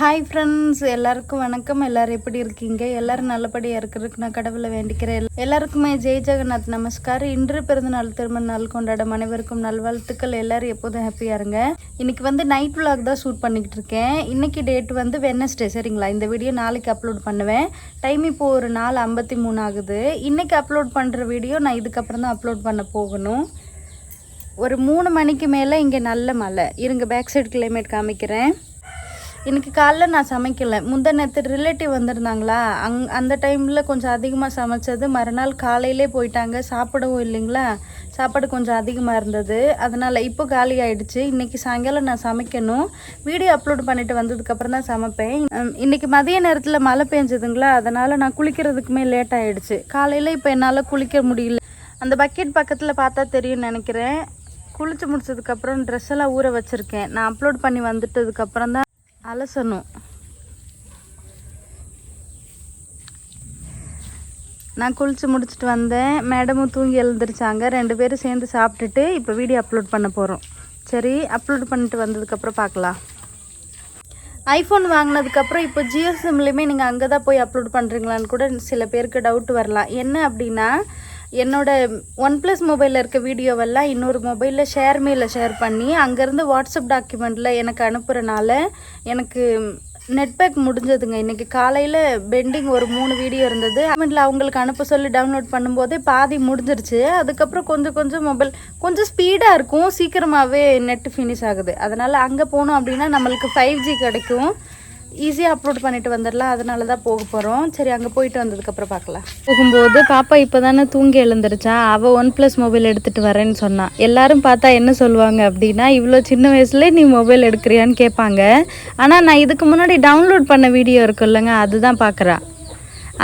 Hi friends எல்லாருக்கும் வணக்கம். எல்லாரும் எப்படி இருக்கீங்க? எல்லாரும் நல்லபடியாக இருக்கிறதுக்கு நான் கடவுளை வேண்டிக்கிறேன். எல்- எல்லாருக்குமே ஜெய் ஜெகநாத் நமஸ்கார் இன்று பிறந்தநாள் திருமண நாள் கொண்டாடும் அனைவருக்கும் நல்வாழ்த்துக்கள். எல்லாரும் எப்போதும் ஹாப்பியாக இருங்க. இன்னைக்கு வந்து நைட் vlog தான் ஷூட் பண்ணிக்கிட்டு இருக்கேன். இன்னைக்கு டேட் வந்து வெனஸ்டே சரிங்களா? இந்த வீடியோ நாளைக்கு அப்லோட் பண்ணுவேன். டைம் இப்போது ஒரு நாலு ஐம்பத்தி மூணு ஆகுது. இன்னைக்கு அப்லோட் பண்ணுற வீடியோ நான் இதுக்கப்புறம் தான் அப்லோட் பண்ண போகணும். ஒரு மூணு மணிக்கு மேலே இங்கே நல்ல மழை. இருங்க பேக் சைடு கிளைமேட் காமிக்கிறேன். இன்னைக்கு காலைல நான் சமைக்கல. முந்த நேற்று ரிலேட்டிவ் வந்திருந்தாங்களா? அங் அந்த டைமில் கொஞ்சம் அதிகமாக சமைச்சது. மறுநாள் காலையிலே போயிட்டாங்க. சாப்பிடவும் இல்லைங்களா? சாப்பாடு கொஞ்சம் அதிகமாக இருந்தது. அதனால் இப்போ காலி ஆகிடுச்சு இன்றைக்கி சாயங்காலம் நான் சமைக்கணும். வீடியோ அப்லோட் பண்ணிட்டு வந்ததுக்கப்புறம் தான் சமைப்பேன். இன்றைக்கி இன்னைக்கு மதிய நேரத்தில் மழை பெஞ்சதுங்களா? அதனால் நான் குளிக்கிறதுக்குமே லேட் ஆகிடுச்சு காலையில் இப்போ என்னால் குளிக்க முடியல. அந்த பக்கெட் பக்கத்தில் பார்த்தா தெரியும்னு நினைக்கிறேன். குளித்து முடிச்சதுக்கப்புறம் ட்ரெஸ் எல்லாம் ஊற வச்சுருக்கேன். நான் அப்லோட் பண்ணி வந்துட்டதுக்கப்புறம் தான் அலசணும். நான் குளித்து முடிச்சுட்டு வந்தேன். மேடமும் தூங்கி எழுந்திரிச்சாங்க. ரெண்டு பேரும் சேர்ந்து சாப்பிட்டுட்டு இப்போ வீடியோ அப்லோட் பண்ண போகிறோம் சரி அப்லோட் பண்ணிட்டு வந்ததுக்கப்புறம் பார்க்கலாம். ஐஃபோன் வாங்கினதுக்கப்புறம் இப்போ ஜியோ சிம்லேயுமே நீங்கள் அங்கே தான் போய் அப்லோட் பண்ணுறீங்களான்னு கூட சில பேருக்கு டவுட் வரலாம். என்ன அப்படின்னா என்னோட ஒன் ப்ளஸ் மொபைலில் இருக்க வீடியோவெல்லாம் இன்னொரு மொபைலில் ஷேர் மேல ஷேர் பண்ணி அங்கேருந்து வாட்ஸ்அப் டாக்குமெண்ட்டில் எனக்கு அனுப்புகிறனால எனக்கு நெட்பேக் முடிஞ்சதுங்க. இன்றைக்கி காலையில் பெண்டிங் ஒரு மூணு வீடியோ இருந்தது. அமெண்ட்ல அவங்களுக்கு அனுப்ப சொல்லி டவுன்லோட் பண்ணும்போதே பாதி முடிஞ்சிருச்சு. அதுக்கப்புறம் கொஞ்சம் கொஞ்சம் மொபைல் கொஞ்சம் ஸ்பீடாக இருக்கும். சீக்கிரமாகவே நெட் ஃபினிஷ் ஆகுது. அதனால் அங்கே போனோம் அப்படின்னா நம்மளுக்கு ஃபைவ் ஜி கிடைக்கும். ஈஸியாக அப்லோட் பண்ணிட்டு வந்துடலாம் அதனால தான் போக போகிறோம் சரி அங்கே போயிட்டு வந்ததுக்கப்புறம் பார்க்கலாம். போகும்போது பாப்பா இப்போ தானே தூங்கி எழுந்துருச்சா? அவள் ஒன் ப்ளஸ் மொபைல் எடுத்துகிட்டு வரேன்னு சொன்னான் எல்லாரும் பார்த்தா என்ன சொல்லுவாங்க அப்படின்னா இவ்வளோ சின்ன வயசுலேயே நீ மொபைல் எடுக்கிறியான்னு கேட்பாங்க. ஆனால் நான் இதுக்கு முன்னாடி டவுன்லோட் பண்ண வீடியோ இருக்குல்லங்க அதுதான் பார்க்குறா.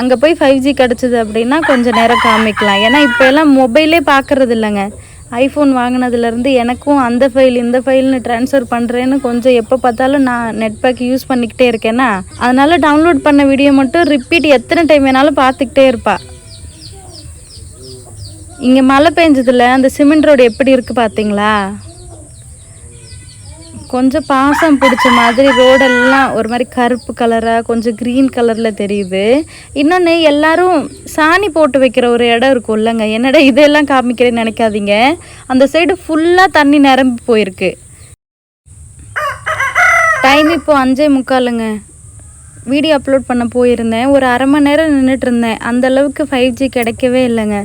அங்கே போய் ஃபைவ் ஜி கிடச்சிது அப்படின்னா கொஞ்சம் நேரம் காமிக்கலாம். ஏன்னா இப்போ எல்லாம் மொபைலே பார்க்குறது இல்லைங்க. ஐஃபோன் வாங்கினதுலேருந்து எனக்கும் அந்த ஃபைல் இந்த ஃபைல்னு ட்ரான்ஸ்ஃபர் பண்ணுறேன்னு கொஞ்சம் எப்போ பார்த்தாலும் நான் நெட் பேக் யூஸ் பண்ணிக்கிட்டே இருக்கேன்னா அதனால் டவுன்லோட் பண்ண வீடியோ மட்டும் ரிப்பீட் எத்தனை டைம் வேணாலும் பார்த்துக்கிட்டே இருப்பா. இங்கே மழை பெஞ்சதில்ல அந்த சிமெண்ட் ரோடு எப்படி இருக்குது பார்த்தீங்களா? கொஞ்சம் பாசம் பிடிச்ச மாதிரி ரோடெல்லாம் ஒரு மாதிரி கருப்பு கலராக கொஞ்சம் க்ரீன் கலரில் தெரியுது. இன்னொன்று எல்லாரும் சாணி போட்டு வைக்கிற ஒரு இடம் இருக்கும் இல்லைங்க. என்னடா இதெல்லாம் காமிக்கிறேன்னு நினைக்காதீங்க. அந்த சைடு ஃபுல்லாக தண்ணி நிரம்பி போயிருக்கு. டைம் இப்போ அஞ்சே முக்காலுங்க. வீடியோ அப்லோட் பண்ண போயிருந்தேன். ஒரு அரை மணி நேரம் நின்றுட்டு இருந்தேன். அந்தளவுக்கு ஃபைவ் ஜி கிடைக்கவே இல்லைங்க.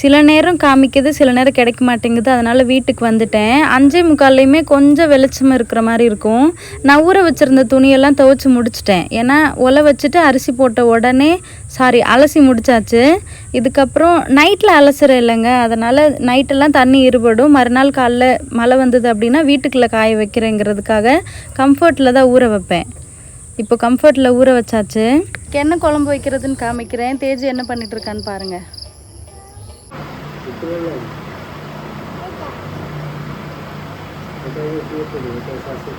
சில நேரம் காமிக்குது சில நேரம் கிடைக்க மாட்டேங்குது. அதனால் வீட்டுக்கு வந்துட்டேன். அஞ்சே முக்கால்லையுமே கொஞ்சம் வெளிச்சம் இருக்கிற மாதிரி இருக்கும். நான் ஊற வச்சிருந்த துணியெல்லாம் துவைச்சி முடிச்சிட்டேன். ஏன்னா ஒலை வச்சுட்டு அரிசி போட்ட உடனே சாரி அலசி முடிச்சாச்சு. இதுக்கப்புறம் நைட்டில் அலசுற இல்லைங்க. அதனால் நைட்டெல்லாம் தண்ணி இருபடும். மறுநாள் காலைல மழை வந்தது அப்படின்னா வீட்டுக்குள்ளே காய வைக்கிறேங்கிறதுக்காக கம்ஃபர்ட்டில் தான் ஊற வைப்பேன். இப்போ கம்ஃபர்ட்டில் ஊற வச்சாச்சு. என்ன குழம்பு வைக்கிறதுன்னு காமிக்கிறேன். தேஜு என்ன பண்ணிட்டு இருக்கான்னு பாருங்கள்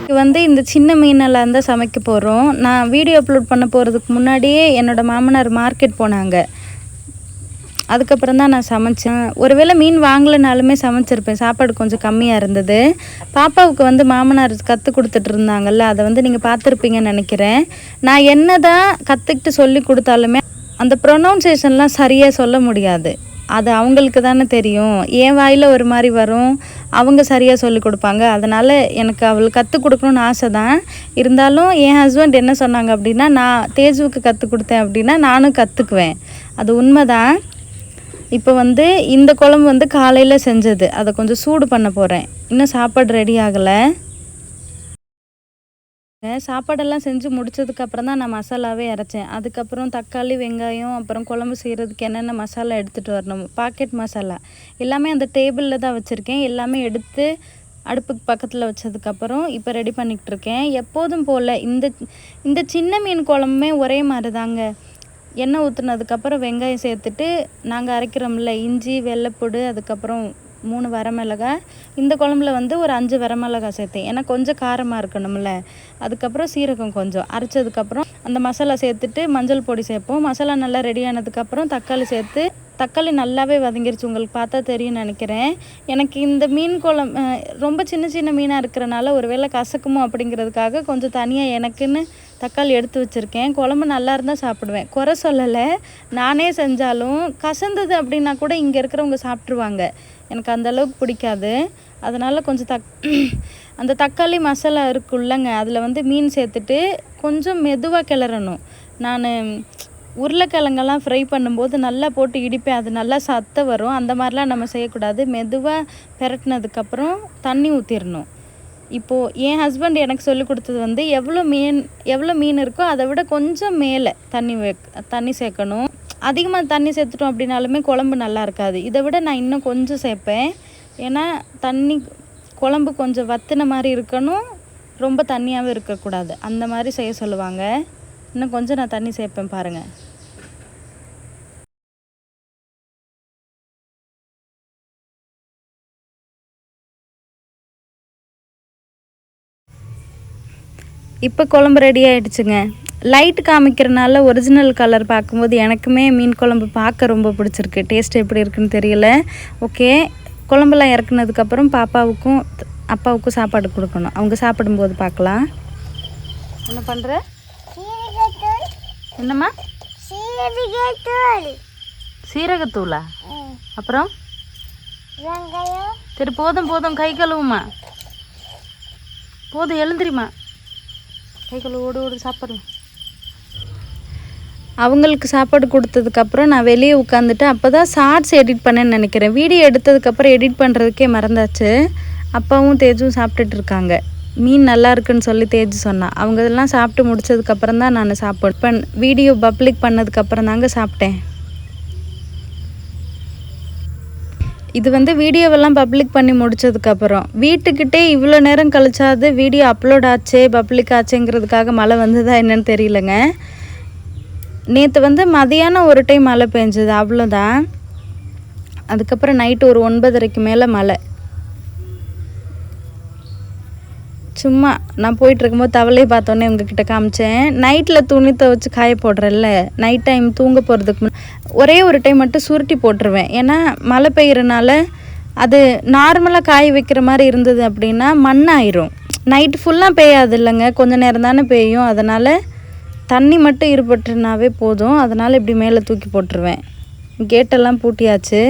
இது வந்து இந்த சின்ன மீனெல்லாம் தான் சமைக்க போகிறோம் நான் வீடியோ அப்லோட் பண்ண போகிறதுக்கு முன்னாடியே என்னோட மாமனார் மார்க்கெட் போனாங்க. அதுக்கப்புறம் தான் நான் சமைச்சேன். ஒருவேளை மீன் வாங்கலைனாலுமே சமைச்சிருப்பேன். சாப்பாடு கொஞ்சம் கம்மியாக இருந்தது. பாப்பாவுக்கு வந்து மாமனார் கற்றுக் கொடுத்துட்டு இருந்தாங்கல்ல அதை வந்து நீங்கள் பார்த்துருப்பீங்கன்னு நினைக்கிறேன். நான் என்ன தான் கற்றுக்கிட்டு சொல்லி கொடுத்தாலுமே அந்த ப்ரொனவுன்சியேஷன்லாம் சரியாக சொல்ல முடியாது. அது அவங்களுக்கு தானே தெரியும். என் வாயில் ஒரு மாதிரி வரும். அவங்க சரியாக சொல்லி கொடுப்பாங்க. அதனால் எனக்கு அவளுக்கு கற்றுக் கொடுக்கணும்னு ஆசை தான் இருந்தாலும் என் ஹஸ்பண்ட் என்ன சொன்னாங்க அப்படின்னா நான் தேஜுவுக்கு கற்றுக் கொடுத்தேன் அப்படின்னா நானும் கற்றுக்குவேன் அது உண்மைதான். இப்போ வந்து இந்த குழம்பு வந்து காலையில் செஞ்சது. அதை கொஞ்சம் சூடு பண்ண போகிறேன் இன்னும் சாப்பாடு ரெடி ஆகலை. சாப்பாடெல்லாம் செஞ்சு முடிச்சதுக்கப்புறம் தான் நான் மசாலாவே அரைச்சேன். அதுக்கப்புறம் தக்காளி வெங்காயம் அப்புறம் குழம்பு செய்கிறதுக்கு என்னென்ன மசாலா எடுத்துகிட்டு வரணும்? பாக்கெட் மசாலா. எல்லாமே அந்த டேபிளில் தான் வச்சுருக்கேன். எல்லாமே எடுத்து அடுப்புக்கு பக்கத்தில் வச்சதுக்கப்புறம் இப்போ ரெடி பண்ணிக்கிட்டு இருக்கேன். எப்போதும் போல் இந்த இந்த சின்ன மீன் குழம்புமே ஒரே மாதிரி தாங்க எண்ணெய் ஊற்றுனதுக்கப்புறம் வெங்காயம் சேர்த்துட்டு நாங்கள் அரைக்கிறோம்ல இஞ்சி வெள்ளைப்பூடு அதுக்கப்புறம் மூணு வரமிளகாய். இந்த குழம்புல வந்து ஒரு அஞ்சு வரமிளகாய் சேர்த்தேன். ஏன்னா கொஞ்சம் காரமாக இருக்கணும்ல. அதுக்கப்புறம் சீரகம் கொஞ்சம். அரைச்சதுக்கப்புறம் அந்த மசாலா சேர்த்துட்டு மஞ்சள் பொடி சேர்ப்போம். மசாலா நல்லா ரெடி ஆனதுக்கப்புறம் தக்காளி சேர்த்து தக்காளி நல்லாவே வதங்கிருச்சு. உங்களுக்கு பார்த்தா தெரியும் நினைக்கிறேன். எனக்கு இந்த மீன் குழம்பு ரொம்ப சின்ன சின்ன மீனாக இருக்கிறனால ஒருவேளை கசக்குமோ அப்படிங்கிறதுக்காக கொஞ்சம் தனியாக எனக்குன்னு தக்காளி எடுத்து வச்சுருக்கேன். குழம்பு நல்லா இருந்தால் சாப்பிடுவேன். குறை சொல்லலை. நானே செஞ்சாலும் கசந்தது அப்படின்னா கூட இங்கே இருக்கிறவங்க சாப்பிட்ருவாங்க எனக்கு அந்தளவுக்கு பிடிக்காது. அதனால் கொஞ்சம் தக் அந்த தக்காளி மசாலா இருக்குல்லங்க. அதில் வந்து மீன் சேர்த்துட்டு கொஞ்சம் மெதுவாக கிளறணும். நான் உருளைக்கிழங்கெல்லாம் ஃப்ரை பண்ணும்போது நல்லா போட்டு இடிப்பேன். அது நல்லா சத்த வரும். அந்த மாதிரிலாம் நம்ம செய்யக்கூடாது. மெதுவாக பெரட்டினதுக்கப்புறம் தண்ணி ஊற்றிடணும் இப்போது என் ஹஸ்பண்ட் எனக்கு சொல்லி கொடுத்தது வந்து எவ்வளோ மீன் எவ்வளோ மீன் இருக்கோ அதை விட கொஞ்சம் மேலே தண்ணி வே தண்ணி சேர்க்கணும். அதிகமாக தண்ணி சேர்த்துட்டோம் அப்படின்னாலுமே குழம்பு நல்லா இருக்காது. இதை விட நான் இன்னும் கொஞ்சம் சேர்ப்பேன். ஏன்னா தண்ணி குழம்பு கொஞ்சம் வத்தின மாதிரி இருக்கணும். ரொம்ப தண்ணியாகவும் இருக்கக்கூடாது. அந்த மாதிரி செய்ய சொல்லுவாங்க. இன்னும் கொஞ்சம் நான் தண்ணி சேர்ப்பேன் பாருங்கள் இப்போ குழம்பு ரெடி ஆயிடுச்சுங்க. லைட் காமிக்கிறனால ஒரிஜினல் கலர் பார்க்கும்போது எனக்குமே மீன் குழம்பு பார்க்க ரொம்ப பிடிச்சிருக்கு. டேஸ்ட் எப்படி இருக்குன்னு தெரியல. ஓகே குழம்புலாம் இறக்குனதுக்கப்புறம் பாப்பாவுக்கும் அப்பாவுக்கும் சாப்பாடு கொடுக்கணும். அவங்க சாப்பிடும்போது பார்க்கலாம். என்ன பண்ணுற என்னம்மா? சீரகத்தூள்? அப்புறம்? சரி போதும் போதும். கை கழுவுமா போதும் எழுந்திரிம்மா. கை ஓடு ஓடு சாப்பிட்றோம். அவங்களுக்கு சாப்பாடு கொடுத்ததுக்கப்புறம் நான் வெளியே உட்காந்துட்டு அப்போ தான் ஷார்ட்ஸ் எடிட் பண்ணேன்னு நினைக்கிறேன். வீடியோ எடுத்ததுக்கப்புறம் எடிட் பண்ணுறதுக்கே மறந்தாச்சு. அப்பாவும் தேஜும் சாப்பிட்டுட்டு இருக்காங்க. மீன் நல்லா இருக்குன்னு சொல்லி தேஜ் சொன்னான் அவங்க இதெல்லாம் சாப்பிட்டு முடிச்சதுக்கப்புறம் தான் நான் சாப்பாடு பண் வீடியோ பப்ளிக் பண்ணதுக்கப்புறம் தாங்க சாப்பிட்டேன். இது வந்து வீடியோவெல்லாம் பப்ளிக் பண்ணி முடிச்சதுக்கப்புறம். வீட்டுக்கிட்டே இவ்வளோ நேரம் கழிச்சாது வீடியோ அப்லோட் ஆச்சே பப்ளிக் ஆச்சேங்கிறதுக்காக மழை வந்ததா என்னன்னு தெரியலங்க. நேற்று வந்து மதியானம் ஒரு டைம் மழை பெஞ்சது அவ்வளோதான். அதுக்கப்புறம் நைட்டு ஒரு ஒன்பதரைக்கு மேலே மழை. சும்மா நான் போயிட்டுருக்கும்போது தவளையை பார்த்தோன்னே உங்ககிட்ட காமிச்சேன். நைட்டில் துணி துவச்சி காய போடுறேன்ல. நைட் டைம் தூங்க போகிறதுக்கு ஒரே ஒரு டைம் மட்டும் சுருட்டி போட்டுருவேன். ஏன்னா மழை பெய்யறனால அது நார்மலாக காய வைக்கிற மாதிரி இருந்தது அப்படின்னா மண்ணாயிரும் நைட்டு ஃபுல்லாக பெய்யாது இல்லைங்க. கொஞ்சம் நேரம் தானே பெய்யும். அதனால் தண்ணி மட்டும் இருபட்டுனாவே போதும். அதனால் இப்படி மேலே தூக்கி போட்டுருவேன். கேட்டெல்லாம் பூட்டியாச்சு.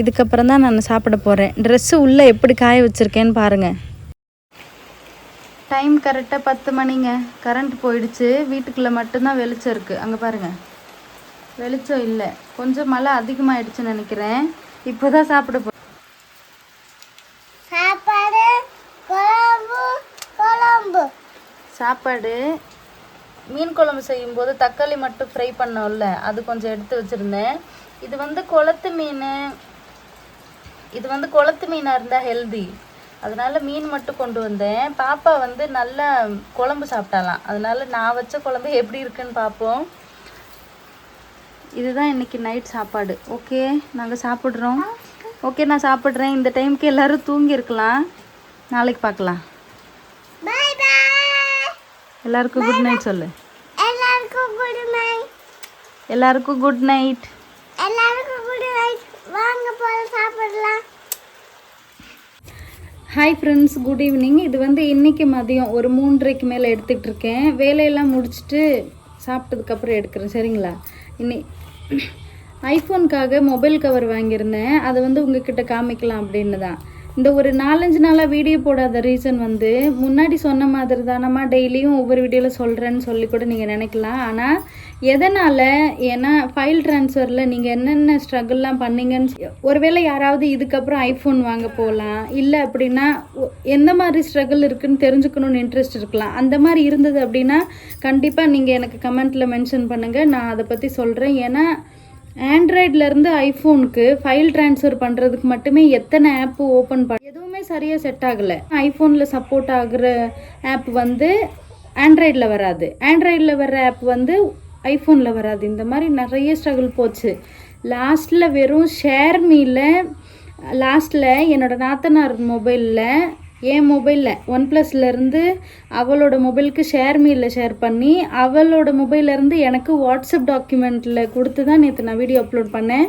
இதுக்கப்புறம் தான் நான் சாப்பிட போகிறேன் ட்ரெஸ்ஸு உள்ளே எப்படி காய வச்சுருக்கேன்னு பாருங்கள் டைம் கரெக்டாக பத்து மணிங்க. கரண்ட் போயிடுச்சு. வீட்டுக்குள்ளே மட்டும்தான் வெளிச்சம் இருக்குது அங்கே பாருங்கள் வெளிச்சம் இல்லை. கொஞ்சம் மழை அதிகமாகிடுச்சுன்னு நினைக்கிறேன். இப்போ தான் சாப்பிட போ சாப்பாடு குழம்பு குழம்பு. சாப்பாடு மீன் குழம்பு செய்யும்போது தக்காளி மட்டும் ஃப்ரை பண்ணோம்ல. அது கொஞ்சம் எடுத்து வச்சுருந்தேன். இது வந்து குளத்து மீன். இது வந்து குளத்து மீனாக இருந்தால் ஹெல்தி அதனால மீன் மட்டும் கொண்டு வந்தேன். பாப்பா வந்து நல்லா குழம்பு சாப்பிட்டாலாம் அதனால நான் வச்ச குழம்பு எப்படி இருக்குன்னு பார்ப்போம் இதுதான் இன்னைக்கு நைட் சாப்பாடு. ஓகே நாங்கள் சாப்பிட்றோம். ஓகே நான் சாப்பிட்றேன். இந்த டைம்க்கு எல்லாரும் தூங்கி இருக்கலாம். நாளைக்கு பார்க்கலாம். எல்லாருக்கும் குட் நைட் சொல்லு. எல்லாருக்கும் குட் நைட் எல்லாருக்கும் குட் நைட் எல்லாருக்கும் குட் நைட் வாங்க போல சாப்பிடலாம். ஹாய் ஃப்ரெண்ட்ஸ் குட் ஈவினிங் இது வந்து இன்றைக்கி மதியம். ஒரு மூன்றரைக்கு மேலே எடுத்துகிட்டு இருக்கேன் வேலையெல்லாம் முடிச்சுட்டு சாப்பிட்டதுக்கப்புறம் எடுக்கிறேன். சரிங்களா? இன்னி ஐஃபோனுக்காக மொபைல் கவர் வாங்கியிருந்தேன். அதை வந்து உங்ககிட்ட காமிக்கலாம் அப்படின்னு தான் இந்த ஒரு நாலஞ்சு நாளாக வீடியோ போடாத ரீசன் வந்து முன்னாடி சொன்ன மாதிரி தானம்மா டெய்லியும் ஒவ்வொரு வீடியோவில் சொல்கிறேன்னு சொல்லி கூட நீங்கள் நினைக்கலாம். ஆனால் எதனால்? ஏன்னா ஃபைல் ட்ரான்ஸ்ஃபரில் நீங்கள் என்னென்ன ஸ்ட்ரகிள்லாம் பண்ணீங்கன்னு ஒருவேளை யாராவது இதுக்கப்புறம் ஐஃபோன் வாங்க போகலாம் இல்லை அப்படின்னா எந்த மாதிரி ஸ்ட்ரகிள் இருக்குதுன்னு தெரிஞ்சுக்கணும்னு இன்ட்ரெஸ்ட் இருக்கலாம். அந்த மாதிரி இருந்தது அப்படின்னா கண்டிப்பாக நீங்கள் எனக்கு கமெண்ட்டில் மென்ஷன் பண்ணுங்கள் நான் அதை பற்றி சொல்கிறேன் ஏன்னா ஆண்ட்ராய்ட்லேருந்து ஐஃபோனுக்கு ஃபைல் ட்ரான்ஸ்ஃபர் பண்ணுறதுக்கு மட்டுமே எத்தனை ஆப் ஓப்பன் பண்ண எதுவுமே சரியாக செட் ஆகலை. ஐஃபோனில் சப்போர்ட் ஆகிற ஆப் வந்து ஆண்ட்ராய்டில் வராது. ஆண்ட்ராய்டில் வர்ற ஆப் வந்து ஐஃபோனில் வராது. இந்த மாதிரி நிறைய ஸ்ட்ரகிள் போச்சு. லாஸ்ட்டில் வெறும் ஷேர்மியில் லாஸ்ட்டில் என்னோட நாத்தனார் மொபைலில் என் மொபைலில் ஒன் ப்ளஸ்லேருந்து அவளோட மொபைலுக்கு ஷேர் மீலில் ஷேர் பண்ணி அவளோட மொபைல்லேருந்து எனக்கு வாட்ஸ்அப் டாக்குமெண்ட்டில் கொடுத்து தான் நேற்று நான் வீடியோ அப்லோட் பண்ணேன்.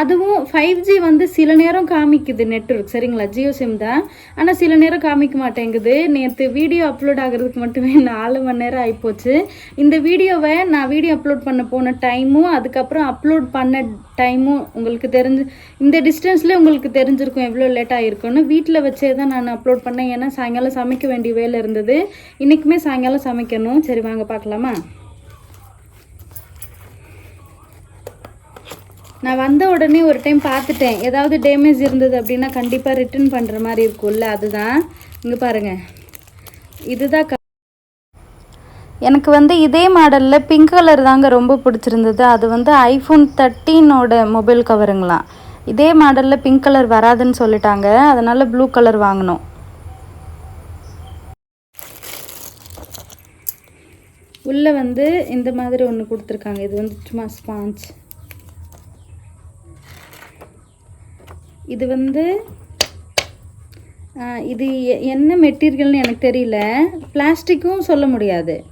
அதுவும் ஃபைவ் ஜி வந்து சில நேரம் காமிக்குது நெட்ஒர்க் சரிங்களா? ஜியோ சிம் தான். ஆனால் சில நேரம் காமிக்க மாட்டேங்குது. நேற்று வீடியோ அப்லோட் ஆகிறதுக்கு மட்டுமே நாலு மணி நேரம் ஆகிப்போச்சு இந்த வீடியோவை நான் வீடியோ அப்லோட் பண்ண போன டைமும் அதுக்கப்புறம் அப்லோட் பண்ண டைமும் உங்களுக்கு தெரிஞ்சு இந்த டிஸ்டன்ஸ்லேயே உங்களுக்கு தெரிஞ்சிருக்கும் எவ்வளோ லேட் ஆகிருக்குன்னு வீட்டில் வச்சே தான் நான் அப்லோட் பண்ணேன் ஏன்னா சாயங்காலம் சமைக்க வேண்டிய வேலை இருந்தது. இன்றைக்குமே சாயங்காலம் சமைக்கணும். சரி வாங்க பார்க்கலாமா? நான் வந்த உடனே ஒரு டைம் பார்த்துட்டேன். ஏதாவது டேமேஜ் இருந்தது அப்படின்னா கண்டிப்பாக ரிட்டர்ன் பண்ணுற மாதிரி இருக்கும்ல அதுதான். இங்கே பாருங்கள் இதுதான் க- எனக்கு வந்து இதே மாடலில் பிங்க் கலர் தாங்க ரொம்ப பிடிச்சிருந்தது. அது வந்து ஐஃபோன் தேர்ட்டீனோட மொபைல் கவருங்களாம் இதே மாடலில் பிங்க் கலர் வராதுன்னு சொல்லிட்டாங்க. அதனால் ப்ளூ கலர் வாங்கினோம் உள்ளே வந்து இந்த மாதிரி ஒன்று கொடுத்துருக்காங்க. இது வந்து சும்மா ஸ்பாஞ்ச் இது வந்து இது எ- என்ன மெட்டீரியல்னு எனக்கு தெரியல. பிளாஸ்டிக்கும் சொல்ல முடியாது.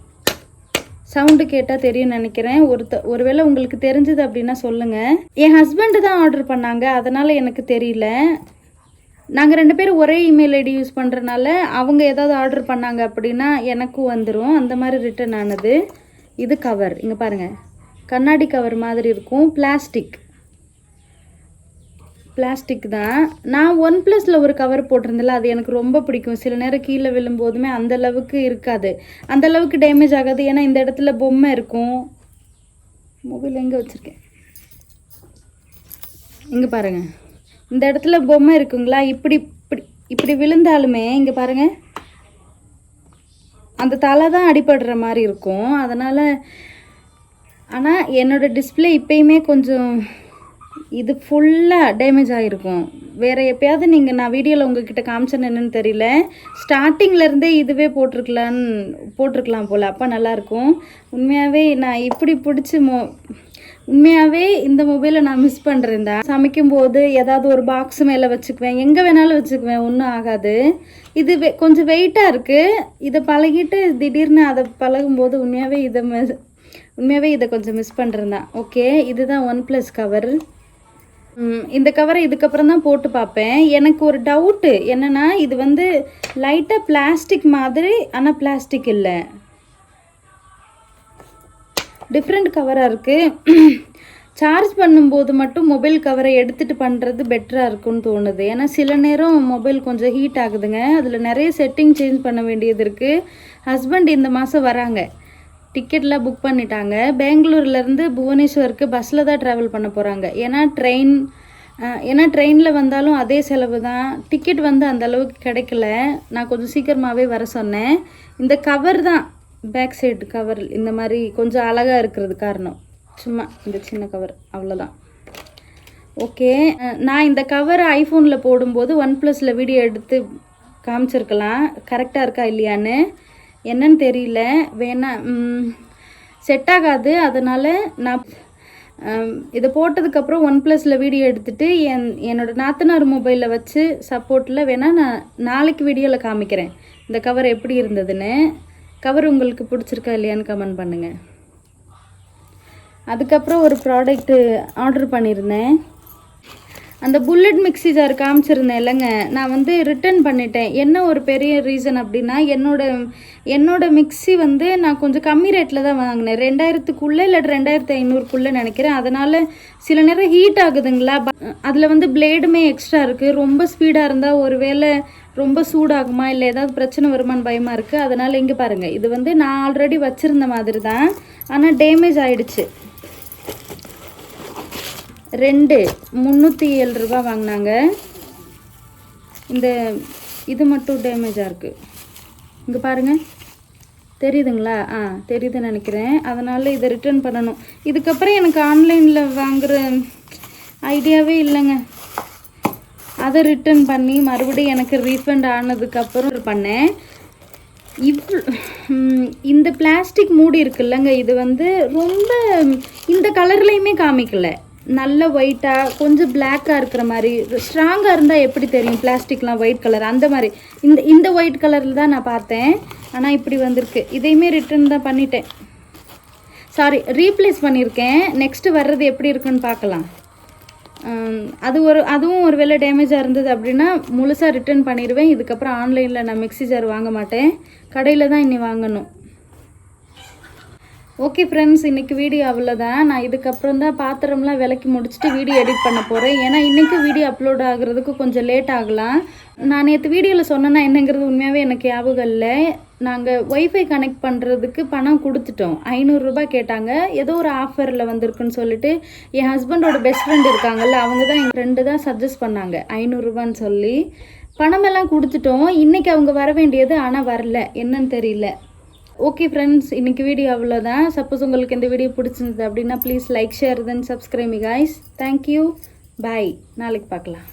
சவுண்டு கேட்டால் தெரியும் நினைக்கிறேன். ஒருத்த ஒருவேளை உங்களுக்கு தெரிஞ்சது அப்படின்னா சொல்லுங்கள் என் ஹஸ்பண்டு தான் ஆர்டர் பண்ணாங்க. அதனால் எனக்கு தெரியல. நாங்கள் ரெண்டு பேரும் ஒரே இமெயில் ஐடி யூஸ் பண்ணுறனால அவங்க ஏதாவது ஆர்டர் பண்ணாங்க அப்படின்னா எனக்கும் வந்துடும் அந்த மாதிரி ரிட்டர்ன் ஆனது. இது கவர் இங்கே பாருங்கள் கண்ணாடி கவர் மாதிரி இருக்கும். பிளாஸ்டிக் பிளாஸ்டிக் தான். நான் ஒன் ப்ளஸில் ஒரு கவர் போட்டிருந்தேன்ல அது எனக்கு ரொம்ப பிடிக்கும். சில நேரம் கீழே விழும்போதுமே அந்த அளவுக்கு இருக்காது. அந்தளவுக்கு டேமேஜ் ஆகாது. ஏன்னா இந்த இடத்துல பொம்மை இருக்கும். மொபைல் எங்கே வச்சுருக்கேன்? இங்கே பாருங்கள் இந்த இடத்துல பொம்மை இருக்குங்களா? இப்படி இப்படி இப்படி விழுந்தாலுமே இங்கே பாருங்கள் அந்த தலை தான் அடிபடுற மாதிரி இருக்கும். அதனால் ஆனால் என்னோட டிஸ்பிளே இப்பயுமே கொஞ்சம் இது ஃபுல்லாக டேமேஜ் ஆகிருக்கும் வேறு எப்பயாவது நீங்கள் நான் வீடியோவில் உங்ககிட்ட காமிச்சேன்னு என்னன்னு தெரியல. ஸ்டார்டிங்லேருந்தே இதுவே போட்டிருக்கலான்னு போட்டிருக்கலாம் போல். அப்போ நல்லாயிருக்கும் உண்மையாகவே நான் இப்படி பிடிச்சி மோ உண்மையாகவே இந்த மொபைலை நான் மிஸ் பண்ணுறேன் சமைக்கும்போது ஏதாவது ஒரு பாக்ஸ் மேலே வச்சுக்குவேன். எங்கே வேணாலும் வச்சுக்குவேன். ஒன்றும் ஆகாது. இது வெ கொஞ்சம் வெயிட்டாக இருக்குது இதை பழகிட்டு திடீர்னு அதை பழகும்போது உண்மையாகவே இதை மிஸ் உண்மையாகவே இதை கொஞ்சம் மிஸ் பண்ணுறேன் ஓகே இதுதான் ஒன் ப்ளஸ் கவர் இந்த கவரை இதுக்கப்புறம் தான் போட்டு பார்ப்பேன். எனக்கு ஒரு டவுட்டு என்னென்னா இது வந்து லைட்டாக பிளாஸ்டிக் மாதிரி ஆனால் பிளாஸ்டிக் இல்லை. டிஃப்ரெண்ட் கவராக இருக்குது சார்ஜ் பண்ணும்போது மட்டும் மொபைல் கவரை எடுத்துகிட்டு பண்ணுறது பெட்டராக இருக்கும்னு தோணுது. ஏன்னா சில நேரம் மொபைல் கொஞ்சம் ஹீட் ஆகுதுங்க. அதில் நிறைய செட்டிங் சேஞ்ச் பண்ண வேண்டியது இருக்குது ஹஸ்பண்ட் இந்த மாதம் வராங்க. டிக்கெட்லாம் புக் பண்ணிட்டாங்க. பெங்களூர்லேருந்து புவனேஸ்வருக்கு பஸ்ஸில் தான் ட்ராவல் பண்ண போகிறாங்க ஏன்னா ட்ரெயின் ஏன்னா ட்ரெயினில் வந்தாலும் அதே செலவு தான். டிக்கெட் வந்து அந்த அளவுக்கு கிடைக்கல. நான் கொஞ்சம் சீக்கிரமாகவே வர சொன்னேன். இந்த கவர் தான். பேக் சைடு கவர் இந்த மாதிரி கொஞ்சம் அழகாக இருக்கிறது காரணம். சும்மா இந்த சின்ன கவர் அவ்வளோதான் ஓகே நான் இந்த கவர் ஐஃபோனில் போடும்போது ஒன் ப்ளஸில் வீடியோ எடுத்து காமிச்சிருக்கலாம். கரெக்டாக இருக்கா இல்லையான்னு? என்னன்னு தெரியல. வேணா செட் ஆகாது. அதனால் நான் இதை போட்டதுக்கப்புறம் ஒன் ப்ளஸில் வீடியோ எடுத்துட்டு என் என்னோட நாத்தனார் மொபைலில் வச்சு சப்போர்ட்டில் வேணால் நான் நாளைக்கு வீடியோவில் காமிக்கிறேன். இந்த கவர் எப்படி இருந்ததுன்னு. கவர் உங்களுக்கு பிடிச்சிருக்கா இல்லையான்னு கமெண்ட் பண்ணுங்கள் அதுக்கப்புறம் ஒரு ப்ராடக்ட்டு ஆர்டர் பண்ணியிருந்தேன் அந்த புல்லட் மிக்ஸி ஜார் காமிச்சிருந்தேன் இல்லைங்க. நான் வந்து ரிட்டர்ன் பண்ணிட்டேன். என்ன ஒரு பெரிய ரீசன் அப்படின்னா என்னோட என்னோட மிக்ஸி வந்து நான் கொஞ்சம் கம்மி ரேட்டில் தான் வாங்கினேன். ரெண்டாயிரத்துக்குள்ளே இல்லை ரெண்டாயிரத்து ஐநூறுக்குள்ளே நினைக்கிறேன். அதனால் சில நேரம் ஹீட் ஆகுதுங்களா? அதில் வந்து பிளேடுமே எக்ஸ்ட்ரா இருக்குது ரொம்ப ஸ்பீடாக இருந்தால் ஒரு வேளை ரொம்ப சூடாகுமா இல்லை ஏதாவது பிரச்சனை வருமான்னு பயமாக இருக்குது அதனால் இங்கே பாருங்கள் இது வந்து நான் ஆல்ரெடி வச்சுருந்த மாதிரி தான் ஆனால் டேமேஜ் ஆகிடுச்சு ரெண்டு முந்நூற்றி ஏழு ரூபா வாங்கினாங்க. இந்த இது மட்டும் டேமேஜாக இருக்குது இங்கே பாருங்கள் தெரியுதுங்களா? ஆ தெரியுதுன்னு நினைக்கிறேன். அதனால் இதை ரிட்டர்ன் பண்ணணும். இதுக்கப்புறம் எனக்கு ஆன்லைனில் வாங்குற ஐடியாவே இல்லைங்க. அதை ரிட்டர்ன் பண்ணி மறுபடியும் எனக்கு ரீஃபண்ட் ஆனதுக்கப்புறம் பண்ணேன். இவ் இந்த பிளாஸ்டிக் மூடி இருக்குல்லங்க இது வந்து ரொம்ப இந்த கலர்லேயுமே காமிக்கல. நல்ல ஒயிட்டாக கொஞ்சம் பிளாக்காக இருக்கிற மாதிரி ஸ்ட்ராங்காக இருந்தால் எப்படி தெரியும் பிளாஸ்டிக்லாம் ஒயிட் கலர் அந்த மாதிரி இந்த இந்த ஒயிட் கலரில் தான் நான் பார்த்தேன். ஆனால் இப்படி வந்திருக்கு. இதையுமே ரிட்டர்ன் தான் பண்ணிட்டேன். சாரி ரீப்ளேஸ் பண்ணியிருக்கேன் நெக்ஸ்ட்டு வர்றது எப்படி இருக்குன்னு பார்க்கலாம். அது ஒரு அதுவும் ஒரு வேளை டேமேஜாக இருந்தது அப்படின்னா முழுசாக ரிட்டர்ன் பண்ணிடுவேன் இதுக்கப்புறம் ஆன்லைனில் நான் மிக்ஸி ஜார் வாங்க மாட்டேன். கடையில் தான் இனி வாங்கணும். ஓகே ஃப்ரெண்ட்ஸ் இன்றைக்கி வீடியோ அவ்வளோதான் நான் இதுக்கப்புறம் தான் பாத்திரம்லாம் விளக்கி முடிச்சுட்டு வீடியோ எடிட் பண்ண போகிறேன் ஏன்னா இன்றைக்கி வீடியோ அப்லோட் ஆகுறதுக்கு கொஞ்சம் லேட் ஆகலாம். நான் நேற்று வீடியோவில் சொன்னேன்னா என்னங்கிறது உண்மையாகவே எனக்கு ஞாபகம் இல்லை. நாங்கள் ஒய்ஃபை கனெக்ட் பண்ணுறதுக்கு பணம் கொடுத்துட்டோம். ஐநூறுரூபா கேட்டாங்க. ஏதோ ஒரு ஆஃபரில் வந்திருக்குன்னு சொல்லிட்டு என் ஹஸ்பண்டோட பெஸ்ட் ஃப்ரெண்ட் இருக்காங்கல்ல அவங்க தான் எங்கள் ஃப்ரெண்டு தான் சஜஸ்ட் பண்ணாங்க. ஐநூறுரூபான்னு சொல்லி. பணமெல்லாம் கொடுத்துட்டோம். இன்றைக்கி அவங்க வர வேண்டியது ஆனால் வரல. என்னன்னு தெரியல. ஓகே ஃப்ரெண்ட்ஸ் இன்னைக்கு வீடியோ அவ்வளோதான் சப்போஸ் உங்களுக்கு இந்த வீடியோ பிடிச்சிருந்தது அப்படின்னா please like share then subscribe guys thank you bye நாளைக்கு பார்க்கலாம்.